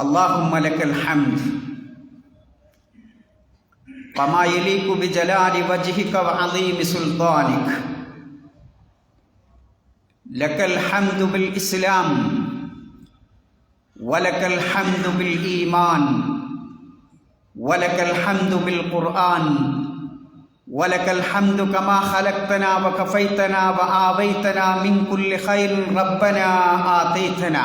اللهم لك الحمد. وما يليق بجلال وجهك وعظيم سلطانك. لك الحمد بالإسلام. ولك الحمد بالإيمان. ولك الحمد بالقرآن. ولك الحمد كما خلقتنا وكفيتنا وآويتنا من كل خير ربنا آتيتنا.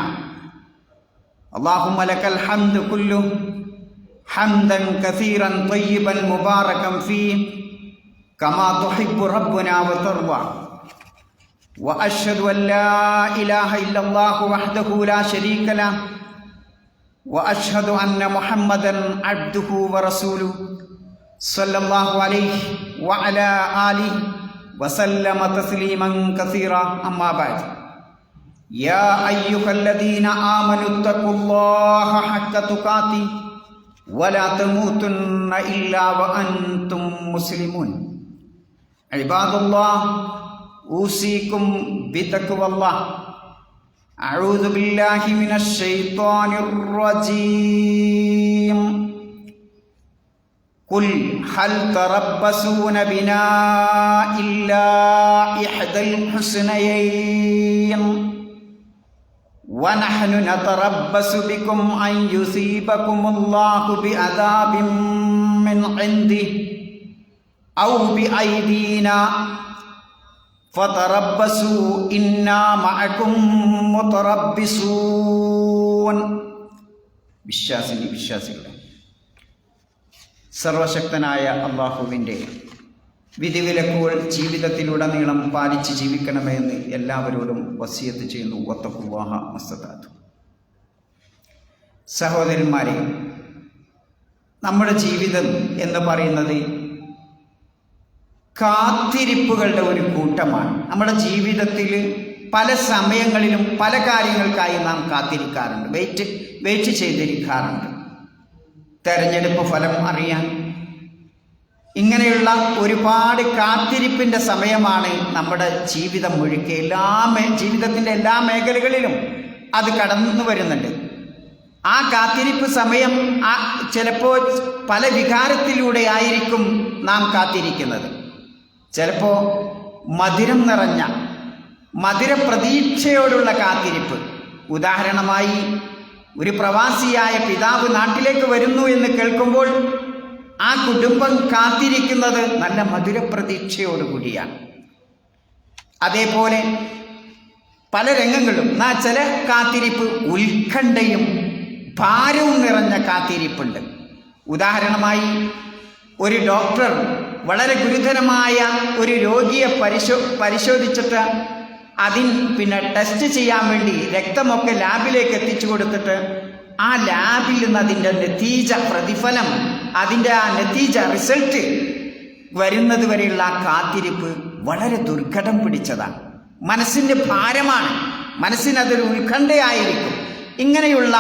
اللهم لك الحمد كله حمدا كثيرا طيبا مباركا فيه كما تحب ربنا وترضى. وأشهد أن لا إله إلا الله وحده لا شريك له وأشهد أن محمدا عبده ورسوله صلى الله عليه وعلى اله وسلم تسليما كثيرا اما بعد يا ايها الذين امنوا اتقوا الله حق تقاته ولا تموتن الا وانتم مسلمون عباد الله اوصيكم بتقوى الله اعوذ بالله من الشيطان الرجيم قل هل تربصون بنا إلا إحدى الحسنيين ونحن نتربص بكم أن يصيبكم الله بعذاب من عنده أو بأيدينا فتربصوا إنا معكم متربصون. بالشاسم بالشاسم സർവശക്തനായ അള്ളാഹുവിന്റെ വിധിവിലക്കുകൾ ജീവിതത്തിലുടനീളം പാലിച്ച് ജീവിക്കണമെന്ന് എല്ലാവരോടും വസിയത്ത് ചെയ്യുന്നു. ഒത്തക്കുവാഹ മസ്തദാത്തു സഹോദരന്മാരെ നമ്മുടെ ജീവിതം എന്ന് പറയുന്നത് കാത്തിരിപ്പുകളുടെ ഒരു കൂട്ടമാണ്. നമ്മുടെ ജീവിതത്തിൽ പല സമയങ്ങളിലും പല കാര്യങ്ങൾക്കായി നാം കാത്തിരിക്കാറുണ്ട്. Wait wait ചെയ്തിരിക്കാറുണ്ട്. തെരഞ്ഞെടുപ്പ് ഫലം അറിയാൻ. ഇങ്ങനെയുള്ള ഒരുപാട് കാത്തിരിപ്പിന്റെ സമയമാണ് നമ്മുടെ ജീവിതം മുഴുക്കെ എല്ലാ മേ ജീവിതത്തിന്റെ എല്ലാ മേഖലകളിലും അത് കടന്നു വരുന്നുണ്ട്. ആ കാത്തിരിപ്പ് സമയം ആ ചിലപ്പോൾ പല വികാരത്തിലൂടെ ആയിരിക്കും നാം കാത്തിരിക്കുന്നത്. ചിലപ്പോൾ മധുരം നിറഞ്ഞ മധുര പ്രതീക്ഷയോടുള്ള കാത്തിരിപ്പ്. ഉദാഹരണമായി ഒരു പ്രവാസിയായ പിതാവ് നാട്ടിലേക്ക് വരുന്നു എന്ന് കേൾക്കുമ്പോൾ ആ കുടുംബം കാത്തിരിക്കുന്നത് നല്ല മധുരപ്രതീക്ഷയോടുകൂടിയാണ്. അതേപോലെ പല രംഗങ്ങളും എന്നാ ചില കാത്തിരിപ്പ് ഉത്കണ്ഠയും ഭാരവും നിറഞ്ഞ കാത്തിരിപ്പുണ്ട്. ഉദാഹരണമായി ഒരു ഡോക്ടർ വളരെ ഗുരുതരമായ ഒരു രോഗിയെ പരിശോ പരിശോധിച്ചിട്ട് അതിൻ പിന്നെ ടെസ്റ്റ് ചെയ്യാൻ വേണ്ടി രക്തമൊക്കെ ലാബിലേക്ക് എത്തിച്ചു കൊടുത്തിട്ട് ആ ലാബിൽ നിന്ന് അതിന്റെ നതീജ പ്രതിഫലം അതിന്റെ ആ നതീജ റിസൾട്ട് വരുന്നത് വരെയുള്ള ആ കാത്തിരിപ്പ് വളരെ ദുർഘടം പിടിച്ചതാണ്. മനസ്സിന്റെ ഭാരമാണ്. മനസ്സിനതൊരു ഉത്കണ്ഠയായിരിക്കും. ഇങ്ങനെയുള്ള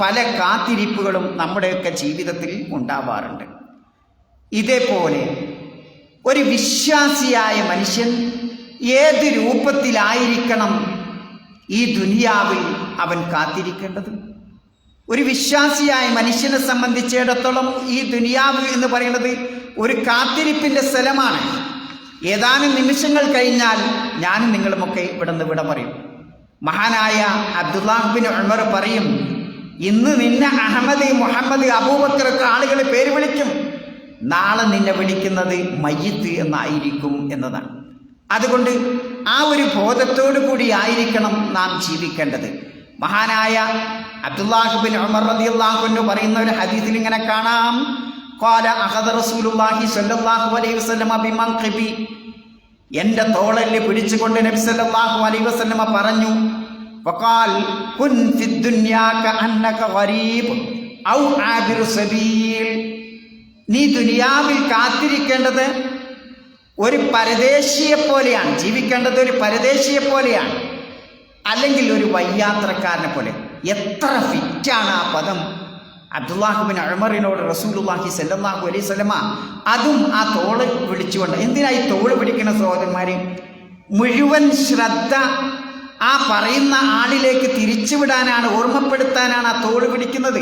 പല കാത്തിരിപ്പുകളും നമ്മുടെയൊക്കെ ജീവിതത്തിൽ ഉണ്ടാവാറുണ്ട്. ഇതേപോലെ ഒരു വിശ്വാസിയായ മനുഷ്യൻ ഏത് രൂപത്തിലായിരിക്കണം ഈ ദുനിയാവിൽ അവൻ കാത്തിരിക്കേണ്ടത്? ഒരു വിശ്വാസിയായ മനുഷ്യനെ സംബന്ധിച്ചിടത്തോളം ഈ ദുനിയാവ് എന്ന് പറയുന്നത് ഒരു കാത്തിരിപ്പിന്റെ സ്ഥലമാണ്. ഏതാനും നിമിഷങ്ങൾ കഴിഞ്ഞാൽ ഞാനും നിങ്ങളുമൊക്കെ ഇവിടെ നിന്ന് വിട പറയും. മഹാനായ അബ്ദുല്ലാഹുബിൻ ഉമർ പറയും ഇന്ന് നിന്നെ അഹമ്മദ് മുഹമ്മദ് അബൂബക്കറൊക്കെ ആളുകൾ പേര് വിളിക്കും. നാളെ നിന്നെ വിളിക്കുന്നത് മയ്യത്ത് എന്നായിരിക്കും എന്നതാണ്. അതുകൊണ്ട് ആ ഒരു ബോധത്തോടു കൂടി ആയിരിക്കണം നാം ജീവിക്കേണ്ടത്. മഹാനായ അബ്ദുല്ലാഹുബിൻ ഉമർ റളിയല്ലാഹു അൻഹു പറയുന്ന ഒരു ഹദീസിൽ ഇങ്ങനെ കാണാം. ഖാല അഖദ റസൂലുള്ളാഹി സ്വല്ലല്ലാഹു അലൈഹി വസല്ലമ ബിമൻഖിബി. എന്റെ തോളൽ പിടിച്ചുകൊണ്ട് നബി സല്ലല്ലാഹു അലൈഹി വസല്ലമ പറഞ്ഞു വഖാൽ കുൻ ഫിദ് ദുനിയാക അന്നക ഗരീബ് ഔ ആബിറു സബീൽ. നീ ദുനിയാവിൽ കാത്തിരിക്കേണ്ടത് ഒരു പരദേശിയെ പോലെയാണ്. ജീവിക്കേണ്ടത് ഒരു പരദേശിയെ പോലെയാണ്. അല്ലെങ്കിൽ ഒരു വയ്യാത്രക്കാരനെ പോലെ. എത്ര ഫിറ്റാണ് ആ പദം. അബ്ദുല്ലാഹുബിൻ അഴമറിനോട് റസൂലുല്ലാഹി സല്ലാഹു അലൈഹി സ്വലമ അതും ആ തോൾ വിളിച്ചുകൊണ്ട് എന്തിനാ ഈ തോൾ പിടിക്കുന്ന സഹോദരന്മാരെ? മുഴുവൻ ശ്രദ്ധ ആ പറയുന്ന ആളിലേക്ക് തിരിച്ചുവിടാനാണ് ഓർമ്മപ്പെടുത്താനാണ് ആ തോൾ പിടിക്കുന്നത്.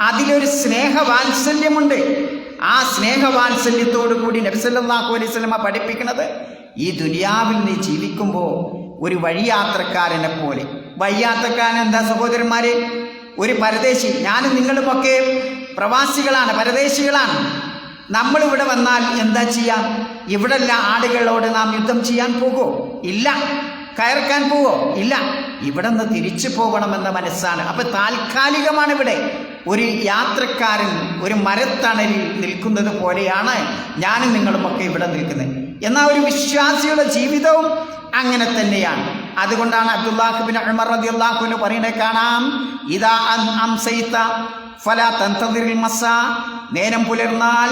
അതിലൊരു സ്നേഹവാത്സല്യമുണ്ട്. ആ സ്നേഹവാത്സല്യത്തോടു കൂടി നബിസല്ലാഹു അലൈഹി സ്വലമ പഠിപ്പിക്കുന്നത് ഈ ദുനിയാവിൽ നീ ജീവിക്കുമ്പോൾ ഒരു വഴിയാത്രക്കാരനെ പോലെ. വഴിയാത്രക്കാരൻ എന്താ സഹോദരന്മാരെ? ഒരു പരദേശി. ഞാനും നിങ്ങളുമൊക്കെ പ്രവാസികളാണ് പരദേശികളാണ്. നമ്മൾ ഇവിടെ വന്നാൽ എന്താ ചെയ്യാം? ഇവിടെല്ല ആളുകളോട് നാം യുദ്ധം ചെയ്യാൻ പോകുമോ ഇല്ല. കയർക്കാൻ പോവോ ഇല്ല. ഇവിടെ നിന്ന് തിരിച്ചു പോകണമെന്ന മനസ്സാണ്. അപ്പൊ താൽക്കാലികമാണ് ഇവിടെ. ഒരു യാത്രക്കാരൻ ഒരു മരത്തണലിൽ നിൽക്കുന്നത് പോലെയാണ് ഞാനും നിങ്ങളുമൊക്കെ ഇവിടെ നിൽക്കുന്നത്. എന്നാൽ ഒരു വിശ്വാസിയുടെ ജീവിതവും അങ്ങനെ തന്നെയാണ്. അതുകൊണ്ടാണ് അബ്ദുല്ലാഹുബിൻ അമർ റതി അള്ളാഹുവിന് പറയുന്നത് കാണാം ഇതാ ഫല തന്തതിരിൽ മസ. നേരം പുലർന്നാൽ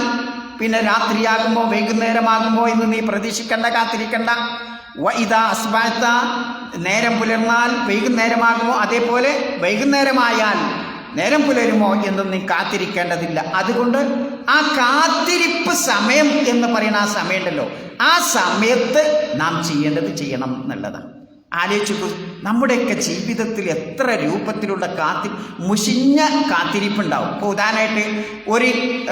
പിന്നെ രാത്രിയാകുമ്പോൾ വൈകുന്നേരമാകുമ്പോൾ ഇന്ന് നീ പ്രതീക്ഷിക്കണ്ട കാത്തിരിക്കണ്ട. വ ഇതാ അസ്ബാത്ത നേരം പുലർന്നാൽ വൈകുന്നേരമാകുമോ? അതേപോലെ വൈകുന്നേരമായാൽ നേരം പുലരുമോ എന്ന് നീ കാത്തിരിക്കേണ്ടതില്ല. അതുകൊണ്ട് ആ കാത്തിരിപ്പ് സമയം എന്ന് പറയുന്ന ആ സമയമുണ്ടല്ലോ ആ സമയത്ത് നാം ചെയ്യേണ്ടത് ചെയ്യണം എന്നുള്ളതാണ്. ആലോചിച്ചു നമ്മുടെയൊക്കെ ജീവിതത്തിൽ എത്ര രൂപത്തിലുള്ള കാത്തി മുഷിഞ്ഞ കാത്തിരിപ്പുണ്ടാവും. ഇപ്പോൾ ഉദാഹരണമായിട്ട് ഒരു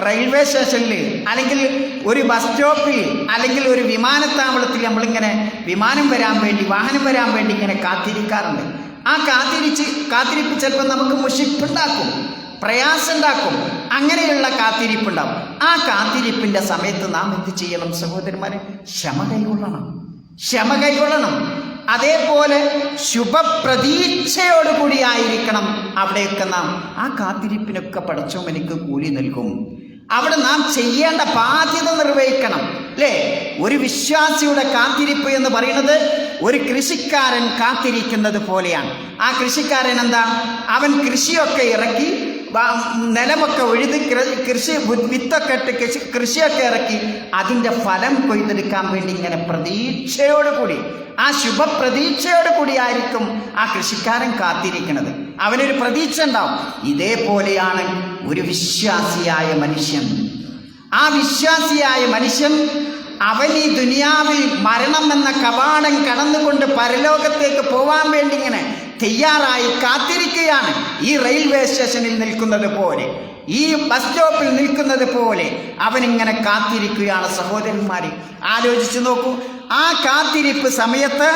റെയിൽവേ സ്റ്റേഷനിൽ അല്ലെങ്കിൽ ഒരു ബസ് സ്റ്റോപ്പിൽ അല്ലെങ്കിൽ ഒരു വിമാനത്താവളത്തിൽ നമ്മളിങ്ങനെ വിമാനം വരാൻ വേണ്ടി വാഹനം വരാൻ വേണ്ടി ഇങ്ങനെ കാത്തിരിക്കാറുണ്ട്. ആ കാത്തിരിച്ച് കാത്തിരിപ്പ് ചിലപ്പോൾ നമുക്ക് മുഷിപ്പുണ്ടാക്കും പ്രയാസമുണ്ടാക്കും അങ്ങനെയുള്ള കാത്തിരിപ്പുണ്ടാവും. ആ കാത്തിരിപ്പിന്റെ സമയത്ത് നാം എന്ത് ചെയ്യണം സഹോദരന്മാരെ? ക്ഷമ കൈകൊള്ളണം ക്ഷമ കൈകൊള്ളണം അതേപോലെ ശുഭപ്രതീക്ഷയോടുകൂടി ആയിരിക്കണം അവിടെയൊക്കെ നാം. ആ കാത്തിരിപ്പിനൊക്കെ പഠിച്ചോ എനിക്ക് കൂലി നൽകും. അവിടെ നാം ചെയ്യേണ്ട ബാധ്യത നിർവഹിക്കണം. അല്ലേ ഒരു വിശ്വാസിയുടെ കാത്തിരിപ്പ് എന്ന് പറയുന്നത് ഒരു കൃഷിക്കാരൻ കാത്തിരിക്കുന്നത് പോലെയാണ്. ആ കൃഷിക്കാരൻ എന്താ? അവൻ കൃഷിയൊക്കെ ഇറക്കി നിലമൊക്കെ ഉഴുത് കൃഷി വിത്തൊക്കെ ഇട്ട് കൃഷി കൃഷിയൊക്കെ ഇറക്കി അതിന്റെ ഫലം കൊയ്തെടുക്കാൻ വേണ്ടി ഇങ്ങനെ പ്രതീക്ഷയോടുകൂടി ആ ശുഭപ്രതീക്ഷയോട് കൂടി ആയിരിക്കും ആ കൃഷിക്കാരൻ കാത്തിരിക്കുന്നത്. അവനൊരു പ്രതീക്ഷ ഉണ്ടാവും. ഇതേപോലെയാണ് ഒരു വിശ്വാസിയായ മനുഷ്യൻ. ആ വിശ്വാസിയായ മനുഷ്യൻ അവൻ ഈ ദുനിയാവിൽ മരണം എന്ന കവാടം കടന്നുകൊണ്ട് പരലോകത്തേക്ക് പോവാൻ വേണ്ടി ഇങ്ങനെ തയ്യാറായി കാത്തിരിക്കുകയാണ് ഈ റെയിൽവേ സ്റ്റേഷനിൽ നിൽക്കുന്നത് പോലെ. ഈ ബസ് സ്റ്റോപ്പിൽ നിൽക്കുന്നത് പോലെ അവനിങ്ങനെ കാത്തിരിക്കുകയാണ് സഹോദരന്മാരെ. ആലോചിച്ചു നോക്കൂ. ആ കാത്തിരിപ്പ് സമയത്ത്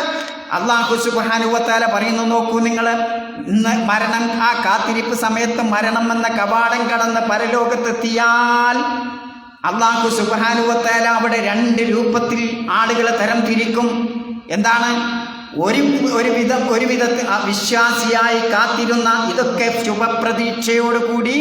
അള്ളാഹു സുബാനുവത്താല പറയുന്നു നോക്കൂ നിങ്ങൾ ഇന്ന് മരണം ആ കാത്തിരിപ്പ് സമയത്ത് മരണം എന്ന കവാടം കടന്ന് പരലോകത്തെത്തിയാൽ അള്ളാഹു സുബാനുവത്തേല അവിടെ രണ്ട് രൂപത്തിൽ ആളുകളെ തരം തിരിക്കും എന്താണ്? ഒരു ഒരു വിധം ഒരു വിധത്തിൽ വിശ്വാസിയായി കാത്തിരുന്ന ഇതൊക്കെ ശുഭപ്രതീക്ഷയോടുകൂടി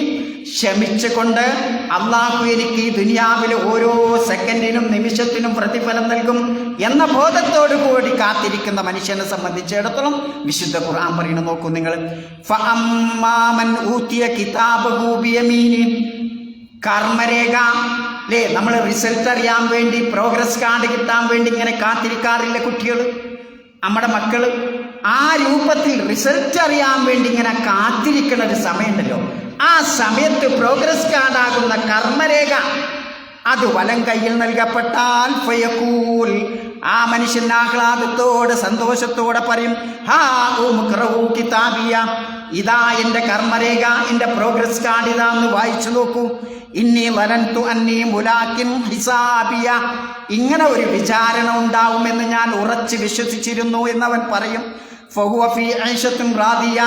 ക്ഷമിച്ചുകൊണ്ട് അള്ളാഹു എനിക്ക് ഈ ദുനിയാവിലെ ഓരോ സെക്കൻഡിനും നിമിഷത്തിനും പ്രതിഫലം നൽകും എന്ന ബോധത്തോടു കൂടി കാത്തിരിക്കുന്ന മനുഷ്യനെ സംബന്ധിച്ചിടത്തോളം വിശുദ്ധ ഖുർആൻ പറയുന്നു നോക്കൂ നിങ്ങൾ. കർമ്മരേഖ അല്ലേ നമ്മൾ റിസൾട്ട് അറിയാൻ വേണ്ടി പ്രോഗ്രസ് കാർഡ് കിട്ടാൻ വേണ്ടി ഇങ്ങനെ കാത്തിരിക്കാറില്ല കുട്ടികൾ നമ്മുടെ മക്കൾ ആ രൂപത്തിൽ റിസൾട്ട് അറിയാൻ വേണ്ടി ഇങ്ങനെ കാത്തിരിക്കുന്ന ഒരു സമയമുണ്ടല്ലോ. ആ സമയത്ത് പ്രോഗ്രസ് കാർഡാകുന്ന കർമ്മരേഖ അത് വലം കയ്യിൽ നൽകപ്പെട്ടാൽ ഫയക്കൂൽ ആ മനുഷ്യൻ ആഹ്ലാദത്തോട് സന്തോഷത്തോടെ പറയും ഹാ ഉം ഖറഊ കിതാബിയ. ഇതാ എന്റെ കർമ്മരേഖ എന്റെ പ്രോഗ്രസ് കാർഡ് ഇതാന്ന് വായിച്ചു നോക്കൂ. ഇന്നി വനന്തു അന്നീ മുലാക്കിൻ ഹിസാബിയ. ഇങ്ങനെ ഒരു വിചാരണ ഉണ്ടാവുമെന്ന് ഞാൻ ഉറച്ച് വിശ്വസിച്ചിരുന്നു എന്നവൻ പറയും. ഫഹുവ ഫീ ഐഷത്തും റാദിയ.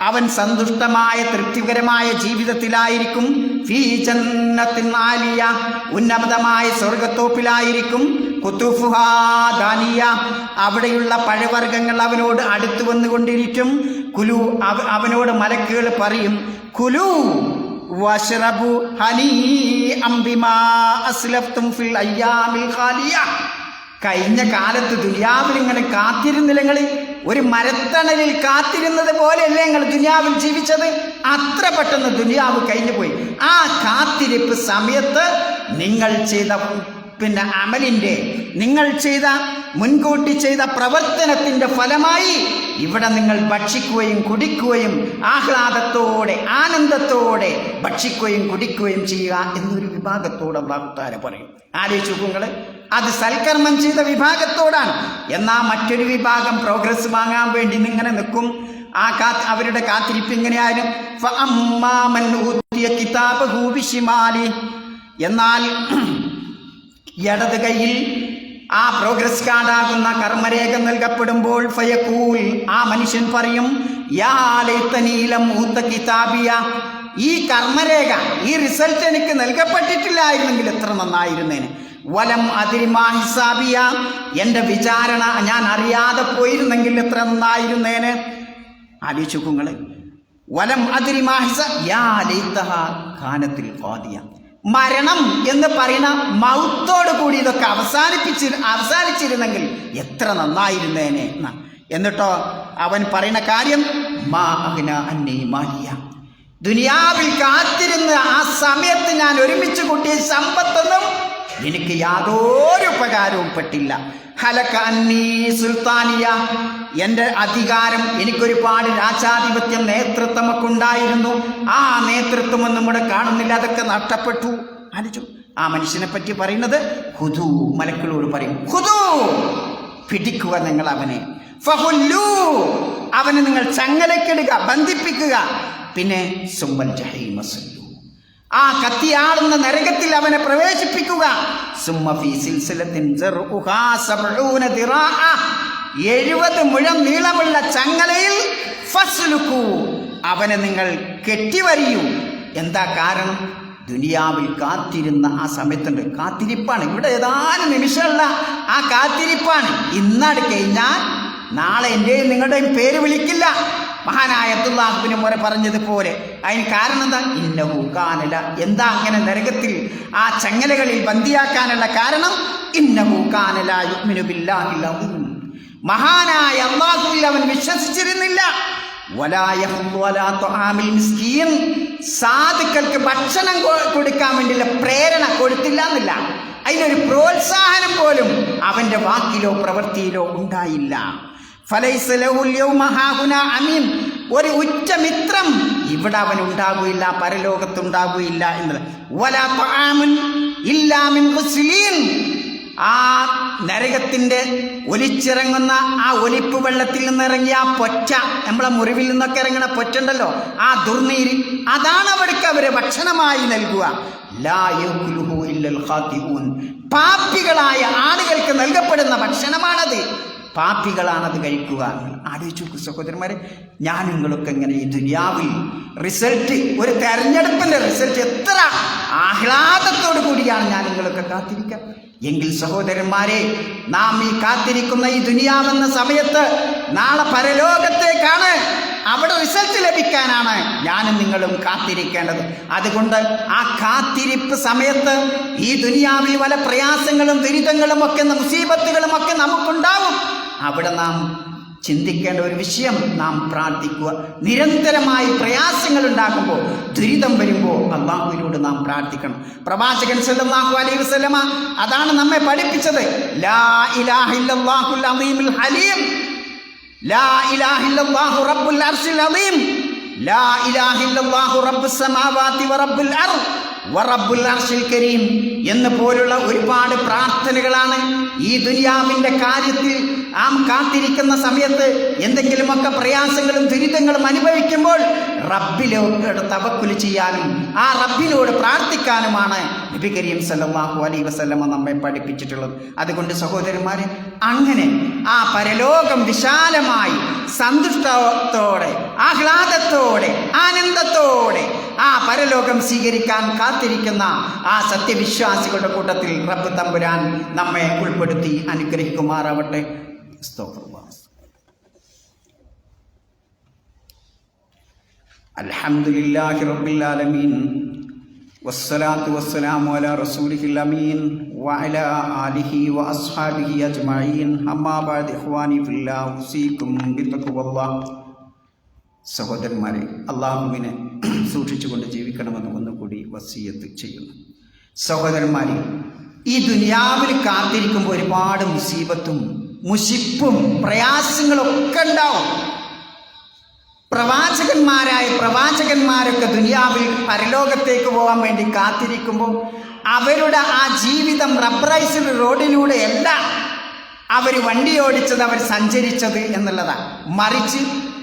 അവൻ സന്തുഷ്ടമായ തൃപ്തികരമായ ജീവിതത്തിലായിരിക്കും. ഫീ ജന്നത്തിൻ ആലിയ. ഉന്നതമായ സ്വർഗത്തോപ്പിലായിരിക്കും കുത്തുഫുഹാദാനിയ അവിടെയുള്ള പഴവർഗങ്ങൾ അവനോട് അടുത്തു വന്നുകൊണ്ടിരിക്കും. കുലു അവനോട് മലക്കുകൾ പറയും കുലു വഷ്റബു ഹനീഅം ബിമാ അസ്ലഫ്തും ഫിൽ അയ്യാമിൽ ഖാലിയ. കഴിഞ്ഞ കാലത്ത് ദുനിയാവിൽ ഇങ്ങനെ കാത്തിരുന്നില്ല നിങ്ങൾ ഒരു മരത്തണലിൽ കാത്തിരുന്നത് പോലെയല്ലേ നിങ്ങൾ ദുനിയാവിൽ ജീവിച്ചത്? അത്ര പെട്ടെന്ന് ദുനിയാവ് കഴിഞ്ഞു പോയി ആ കാത്തിരിപ്പ് സമയത്ത് നിങ്ങൾ ചെയ്ത പിന്നെ അമലിന്റെ നിങ്ങൾ ചെയ്ത മുൻകൂട്ടി ചെയ്ത പ്രവർത്തനത്തിന്റെ ഫലമായി ഇവിടെ നിങ്ങൾ ഭക്ഷിക്കുകയും കുടിക്കുകയും ആഹ്ലാദത്തോടെ ആനന്ദത്തോടെ ഭക്ഷിക്കുകയും കുടിക്കുകയും ചെയ്യുക എന്നൊരു വിഭാഗത്തോടെ അള്ളാഹുത്താര പറയും. ആലോചിച്ചു നിങ്ങൾ അത് സൽക്കർമ്മം ചെയ്ത വിഭാഗത്തോടാണ്. എന്നാൽ മറ്റൊരു വിഭാഗം പ്രോഗ്രസ് വാങ്ങാൻ വേണ്ടി ഇങ്ങനെ നിൽക്കും. ആ കാ അവരുടെ കാത്തിരിപ്പ് ഇങ്ങനെയായാലും എന്നാൽ ഇടത് കൈയിൽ ആ പ്രോഗ്രസ് കാർഡാകുന്ന കർമ്മരേഖ നൽകപ്പെടുമ്പോൾ ഫയക്കൂൽ. ആ മനുഷ്യൻ പറയും കിതാബിയ. ഈ കർമ്മരേഖ ഈ റിസൾട്ട് എനിക്ക് നൽകപ്പെട്ടിട്ടില്ലായിരുന്നെങ്കിൽ എത്ര നന്നായിരുന്നേന്. വലം അതിരിമാ ഹിസാബിയ. എന്റെ വിചാരണ ഞാൻ അറിയാതെ പോയിരുന്നെങ്കിൽ എത്ര നന്നായിരുന്നേന്. ആലോചിച്ചു വലം അതിരിമാഹിസ യാ ലൈത്തഹ ഖാനത്തിൽ ഖാദിയ. മരണം എന്ന് പറയുന്ന മൗത്തോട് കൂടി ഇതൊക്കെ അവസാനിപ്പിച്ചി അവസാനിച്ചിരുന്നെങ്കിൽ എത്ര നന്നായിരുന്നേനെ എന്നാ. എന്നിട്ടോ അവൻ പറയുന്ന കാര്യം മാ അഹ്ന അന്നേ മാലിയ ദുനിയാവിൽ കാത്തിരുന്ന് ആ സമയത്ത് ഞാൻ ഒരുമിച്ച് കൂട്ടിയ സമ്പത്തൊന്നും എനിക്ക് യാതൊരു ഉപകാരവും പെട്ടില്ല. ഹലക്ക അന്നീ സുൽത്താനിയ എന്റെ അധികാരം എനിക്കൊരുപാട് രാജാധിപത്യം നേതൃത്വമൊക്കെ ഉണ്ടായിരുന്നു ആ നേതൃത്വമൊന്നും ഇവിടെ കാണുന്നില്ല അതൊക്കെ നഷ്ടപ്പെട്ടു. ആലോചിച്ചു. ആ മനുഷ്യനെ പറ്റി പറയുന്നത് ഹുദു മലക്കളോട് പറയും ഹുദു പിടിക്കുക നിങ്ങൾ അവനെ. ഫഹുല്ലു അവനെ നിങ്ങൾ ചങ്ങലക്കിടുക ബന്ധിപ്പിക്കുക. പിന്നെ സുമ്മൽ ജഹീമസല്ലു ആ കത്തിയാടുന്ന നരകത്തിൽ അവനെ പ്രവേശിപ്പിക്കുക. എഴുപത് മുഴം നീളമുള്ള ചങ്ങലയിൽ അവനെ നിങ്ങൾ കെട്ടിവരിയൂ. എന്താ കാരണം? ദുനിയാവിൽ കാത്തിരുന്ന ആ സമയത്തുണ്ട്. കാത്തിരിപ്പാണ്. ഇവിടെ ഏതാനും നിമിഷമുള്ള ആ കാത്തിരിപ്പാണ്. ഇന്നാട് കഴിഞ്ഞാൽ നാളെ എന്റെയും നിങ്ങളുടെയും പേര് വിളിക്കില്ല. മഹാനായ അബ്ദുല്ലാഹുബിന് മോനെ പറഞ്ഞതുപോലെ. അതിന് കാരണം എന്താ? ഇന്നഹു കാനല. എന്താ അങ്ങനെ നരകത്തിൽ ആ ചങ്ങലകളിൽ ബന്ദിയാക്കാനുള്ള കാരണം? ഇന്നഹു കാനല യുഗ്മിനു ബില്ലാഹി അദീം. മഹാനായ അള്ളാഹുവിൽ അവൻ വിശ്വസിച്ചിരുന്നില്ല. സാധുക്കൾക്ക് ഭക്ഷണം കൊടുക്കാൻ വേണ്ടിയുള്ള പ്രേരണ കൊടുത്തില്ല എന്നില്ല. അതിനൊരു പ്രോത്സാഹനം പോലും അവന്റെ വാക്കിലോ പ്രവൃത്തിയിലോ ഉണ്ടായില്ല. അമീൻ. ഒരു ഉച്ച മിത്രം ഇവിടെ അവൻ ഉണ്ടാകുകയില്ല പരലോകത്തുണ്ടാകുകയില്ല എന്നുള്ളത്. ആ നരകത്തിന്റെ ഒലിച്ചിറങ്ങുന്ന ആ ഒലിപ്പ് വെള്ളത്തിൽ നിന്നിറങ്ങിയ ആ പൊറ്റ നമ്മളെ മുറിവിൽ നിന്നൊക്കെ ഇറങ്ങുന്ന പൊറ്റുണ്ടല്ലോ ആ ദുർനീര് അതാണ് അവർക്ക് അവരെ ഭക്ഷണമായി നൽകുക. പാപ്പികളായ ആളുകൾക്ക് നൽകപ്പെടുന്ന ഭക്ഷണമാണത് പാപ്പികളാണത് കഴിക്കുക ആലോചിച്ചു. സഹോദരന്മാരെ ഞാൻ നിങ്ങളൊക്കെ ഇങ്ങനെ ഈ ദുനിയാവിൽ റിസൾട്ട് ഒരു തെരഞ്ഞെടുപ്പിന്റെ റിസൾട്ട് എത്ര ആഹ്ലാദത്തോടു കൂടിയാണ് ഞാൻ നിങ്ങളൊക്കെ കാത്തിരിക്കുക. എങ്കിൽ സഹോദരന്മാരെ നാം ഈ കാത്തിരിക്കുന്ന ഈ ദുനിയാവെന്ന സമയത്ത് നാളെ പരലോകത്തേക്കാണ് അവിടെ റിസൾട്ട് ലഭിക്കാനാണ് ഞാനും നിങ്ങളും കാത്തിരിക്കേണ്ടത്. അതുകൊണ്ട് ആ കാത്തിരിപ്പ് സമയത്ത് ഈ ദുനിയാവിൽ പല പ്രയാസങ്ങളും ദുരിതങ്ങളും ഒക്കെ മുസീബത്തുകളും ഒക്കെ നമുക്കുണ്ടാവും. അവിടെ നാം ചിന്തിക്കേണ്ട ഒരു വിഷയം നാം പ്രാർത്ഥിക്കുക. നിരന്തരമായി പ്രയാസങ്ങൾ ഉണ്ടാകുമ്പോൾ ദുരിതം വരുമ്പോൾ അള്ളാഹുവിനോട് നാം പ്രാർത്ഥിക്കണം. പ്രവാചകൻ സല്ലല്ലാഹു അലൈഹി വസല്ലമ അതാണ് നമ്മെ പഠിപ്പിച്ചത്. ലാ ഇലാഹ ഇല്ലല്ലാഹുൽ അലീമുൽ ഹലീം. റബ്ബുൽ അർശിൽ അലീം ലാ ഇലാഹ ഇല്ലല്ലാഹു റബ്ബുസ് സമാവാതി വറബ്ബുൽ അർദ് വറബ്ബുൽ അർശിൽ കരീം എന്ന് പോലുള്ള ഒരുപാട് പ്രാർത്ഥനകളാണ് ഈ ദുനിയാവിന്റെ കാര്യത്തിൽ ആം കാത്തിരിക്കുന്ന സമയത്ത് എന്തെങ്കിലുമൊക്കെ പ്രയാസങ്ങളും ദുരിതങ്ങളും അനുഭവിക്കുമ്പോൾ റബ്ബിലോട് തവക്കുൽ ചെയ്യാനും ആ റബ്ബിനോട് പ്രാർത്ഥിക്കാനുമാണ് നബി കരീം സല്ലല്ലാഹു അലൈ വസ്ലമ നമ്മെ പഠിപ്പിച്ചിട്ടുള്ളത്. അതുകൊണ്ട് സഹോദരന്മാർ അങ്ങനെ ആ പരലോകം വിശാലമായി സന്തുഷ്ടത്തോടെ ആഹ്ലാദത്തോടെ ആനന്ദത്തോടെ ആ പരലോകം സ്വീകരിക്കാൻ കാത്തിരിക്കുന്ന ആ സത്യവിശ്വാസികളുടെ കൂട്ടത്തിൽ റബ്ബ് തമ്പുരാൻ നമ്മെ ഉൾപ്പെടുത്തി അനുഗ്രഹിക്കുമാറാവട്ടെ സ്തോത്രവാ. അൽഹംദുലില്ലാഹി റബ്ബിൽ ആലമീൻ വസ്സലാത്തു വസ്സലാമു അലാ റസൂലിഹിൽ അമീൻ വഅല ആലിഹി വഅസ്ഹാബിഹി അജ്മഈൻ. അമ്മാ ബഅദ് ഇഖ്വാനി ഫില്ലാഹ് ഉസീകും ബിത്തഖ്വല്ലാഹ് സഹോദരന്മാരെ അള്ളാഹുവിനെ സൂക്ഷിച്ചുകൊണ്ട് ജീവിക്കണമെന്ന് ഒന്നുകൂടി വസീയത്ത് ചെയ്യുന്നു. സഹോദരന്മാരെ ഈ ദുനിയാവിൽ കാത്തിരിക്കുമ്പോൾ ഒരുപാട് മുസീബത്തും മുഷിപ്പും പ്രയാസങ്ങളൊക്കെ ഉണ്ടാവും. പ്രവാചകന്മാരായ പ്രവാചകന്മാരൊക്കെ ദുനിയാവിൽ പരലോകത്തേക്ക് പോകാൻ വേണ്ടി കാത്തിരിക്കുമ്പോൾ അവരുടെ ആ ജീവിതം റബ്ബറൈസ്ഡ് റോഡിലൂടെയല്ല അവർ വണ്ടി ഓടിച്ചത് അവർ സഞ്ചരിച്ചത് എന്നുള്ളതാണ്. മറിച്ച്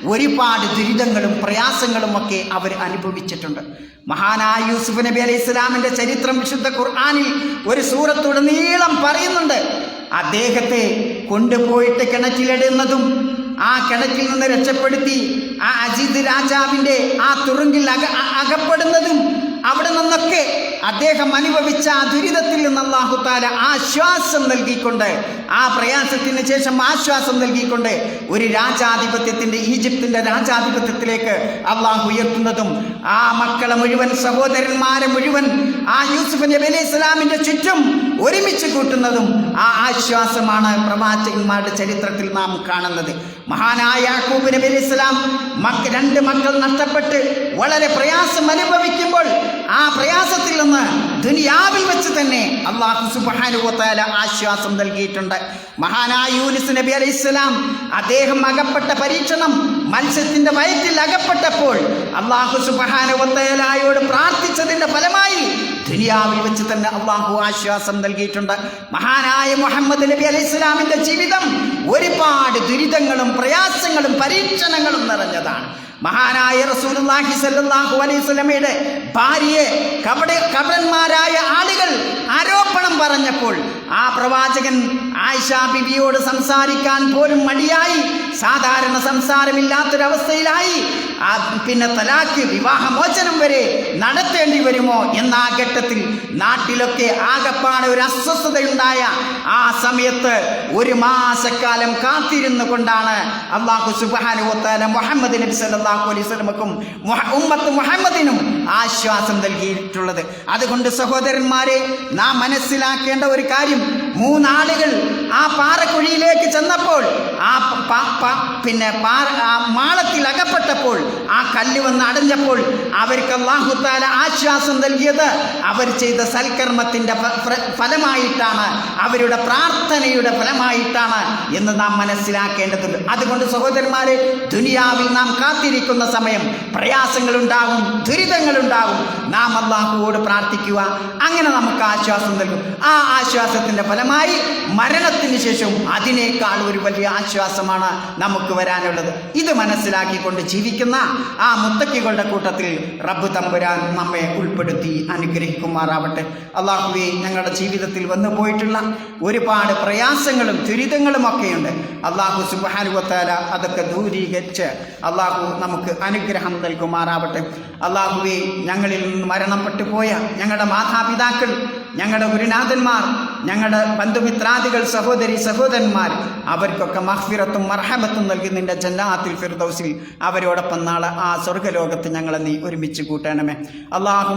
ഒരുപാട് ദുരിതങ്ങളും പ്രയാസങ്ങളും ഒക്കെ അവർ അനുഭവിച്ചിട്ടുണ്ട്. മഹാനായ യൂസുഫ് നബി അലൈഹി ഇസ്ലാമിന്റെ ചരിത്രം വിശുദ്ധ ഖുർആാനിൽ ഒരു സൂറത്തുടനീളം പറയുന്നുണ്ട്. അദ്ദേഹത്തെ കൊണ്ടുപോയിട്ട് കിണറ്റിലിടുന്നതും ആ കിണറ്റിൽ നിന്ന് രക്ഷപ്പെടുത്തി ആ അജിത് രാജാവിന്റെ ആ തുറുങ്കിൽ അക അകപ്പെടുന്നതും അവിടെ നിന്നൊക്കെ അദ്ദേഹം അനുഭവിച്ച ആ ദുരിതത്തിൽ നിന്ന് അള്ളാഹുത്താല ആശ്വാസം നൽകിക്കൊണ്ട് ആ പ്രയാസത്തിന് ശേഷം ആശ്വാസം നൽകിക്കൊണ്ട് ഒരു രാജാധിപത്യത്തിന്റെ ഈജിപ്തിന്റെ രാജാധിപത്യത്തിലേക്ക് അള്ളാഹു ഉയർത്തുന്നതും ആ മക്കളെ മുഴുവൻ സഹോദരന്മാരെ മുഴുവൻ ആ യൂസുഫ് നബി അലൈഹി ഇസ്ലാമിന്റെ ചുറ്റും ഒരുമിച്ച് കൂട്ടുന്നതും ആ ആശ്വാസമാണ് പ്രവാചകന്മാരുടെ ചരിത്രത്തിൽ നാം കാണുന്നത്. മഹാനായ യാക്കൂബ് നബി അലൈഹി ഇസ്ലാം രണ്ട് മക്കൾ നഷ്ടപ്പെട്ട് വളരെ പ്രയാസം അനുഭവിക്കുമ്പോൾ ആ പ്രയാസത്തിൽ നിന്ന് ദുനിയാവിൽ വെച്ച് തന്നെ അള്ളാഹു സുബാനുവത്താല ആശ്വാസം നൽകിയിട്ടുണ്ട്. മഹാനായ യൂനിസ് നബി അലൈഹി ഇസ്ലാം അദ്ദേഹം അകപ്പെട്ട പരീക്ഷണം മത്സ്യത്തിന്റെ വയറ്റിൽ അകപ്പെട്ടപ്പോൾ അള്ളാഹു സുബാനുവത്തലായോട് പ്രാർത്ഥിച്ചതിന്റെ ഫലമായി ദുനിയാവിൽ വെച്ച് തന്നെ അള്ളാഹു ആശ്വാസം നൽകിയിട്ടുണ്ട്. മഹാനായ മുഹമ്മദ് നബി അലൈഹി ഇസ്ലാമിന്റെ ജീവിതം ഒരുപാട് ദുരിതങ്ങളും പ്രയാസങ്ങളും പരീക്ഷണങ്ങളും നിറഞ്ഞതാണ്. മഹാനായ റസൂലുള്ളാഹി സല്ലല്ലാഹു അലൈഹി വസല്ലമയുടെ ഭാര്യയെ കപട കപടന്മാരായ ആളുകൾ ആരോപണം പറഞ്ഞപ്പോൾ ആ പ്രവാചകൻ ആയിഷ ബിബിയോട് സംസാരിക്കാൻ പോലും മടിയായി. സാധാരണ സംസാരമില്ലാത്തൊരവസ്ഥയിലായി. പിന്നെ തലാക്ക് വിവാഹമോചനം വരെ നടത്തേണ്ടി വരുമോ എന്ന ആ ഘട്ടത്തിൽ നാട്ടിലൊക്കെ ആകപ്പാടെ ഒരു അസ്വസ്ഥതയുണ്ടായ ആ സമയത്ത് ഒരു മാസക്കാലം കാത്തിരുന്നു കൊണ്ടാണ് അള്ളാഹു സുബാനുത്താല മുഹമ്മദ് നബി സല്ലാഹു അലൈഹി വസല്ലമക്കും ഉമ്മത്ത് മുഹമ്മദിനും ആശ്വാസം നൽകിയിട്ടുള്ളത്. അതുകൊണ്ട് സഹോദരന്മാരെ നാം മനസ്സിലാക്കേണ്ട ഒരു കാര്യം മൂന്നാളുകൾ ആ പാറക്കുഴിയിലേക്ക് ചെന്നപ്പോൾ ആ പിന്നെ പാറ ആ മാളത്തിൽ അകപ്പെട്ടപ്പോൾ ആ കല്ല് വന്ന് അടഞ്ഞപ്പോൾ അവർക്ക് അള്ളാഹുത്താല ആശ്വാസം നൽകിയത് അവർ ചെയ്ത ഫ- ഫലമായിട്ടാണ് അവരുടെ പ്രാർത്ഥനയുടെ ഫലമായിട്ടാണ് എന്ന് നാം മനസ്സിലാക്കേണ്ടതുണ്ട്. അതുകൊണ്ട് സഹോദരന്മാരെ ദുനിയാവിൽ നാം കാത്തിരിക്കുന്ന സമയം പ്രയാസങ്ങളുണ്ടാകും ദുരിതങ്ങളുണ്ടാകും. നാം അള്ളാഹുവോട് പ്രാർത്ഥിക്കുക അങ്ങനെ നമുക്ക് ആശ്വാസം നൽകും. ആ ആശ്വാസത്തിന്റെ ഫലമായി മരണത്തിന് ശേഷം അതിനേക്കാൾ ഒരു വലിയ ആശ്വാസമാണ് നമുക്ക് വരാനുള്ളത്. ഇത് മനസ്സിലാക്കിക്കൊണ്ട് ജീവിക്കുന്ന ആ മുത്തക്കികളുടെ കൂട്ടത്തിൽ റബ്ബ് തമ്പുരാൻ നമ്മെ ഉൾപ്പെടുത്തി അനുഗ്രഹിക്കുമാറാവട്ടെ. അള്ളാഹുവെ ഞങ്ങളുടെ ജീവിതത്തിൽ വന്നു പോയിട്ടുള്ള ഒരുപാട് പ്രയാസങ്ങളും ദുരിതങ്ങളും ഒക്കെയുണ്ട്. അള്ളാഹു സുബാനുവത്താല അതൊക്കെ ദൂരീകരിച്ച് അള്ളാഹു നമുക്ക് അനുഗ്രഹം നൽകുമാറാവട്ടെ. അള്ളാഹുവെ ഞങ്ങളിൽ നിന്ന് മരണപ്പെട്ടു പോയ ഞങ്ങളുടെ മാതാപിതാക്കൾ ഞങ്ങളുടെ ഗുരുനാഥന്മാർ ഞങ്ങളുടെ ബന്ധുമിത്രാദികൾ സഹോദരി സഹോദരന്മാർ അവർക്കൊക്കെ മഹ്ഫിറത്തും മർഹമത്തും നൽകി നിന്റെ ജന്നാത്തിൽ ഫിർദൗസിൽ. അവരോടൊപ്പം നാളെ ആ സ്വർഗലോകത്ത് ഞങ്ങളെ നീ ഒരുമിച്ച് കൂട്ടണമേ. അള്ളാഹു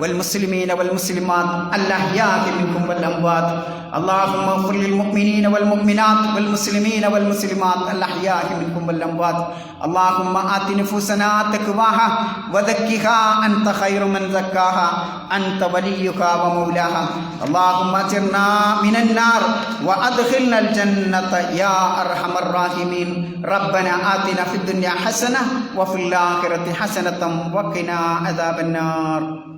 والمسلمين والمسلمات الأحياء منكم والأموات. اللهم اغفر للمؤمنين والمؤمنات والمسلمين والمسلمات الأحياء منكم والأموات. اللهم آت نفوسنا تقواها وزكها أنت خير من زكاها أنت وليها ومولاها. اللهم أجرنا من النار وأدخلنا الجنة يا أرحم الراحمين. ربنا آتنا في الدنيا حسنة وفي الآخرة حسنة وقنا عذاب النار.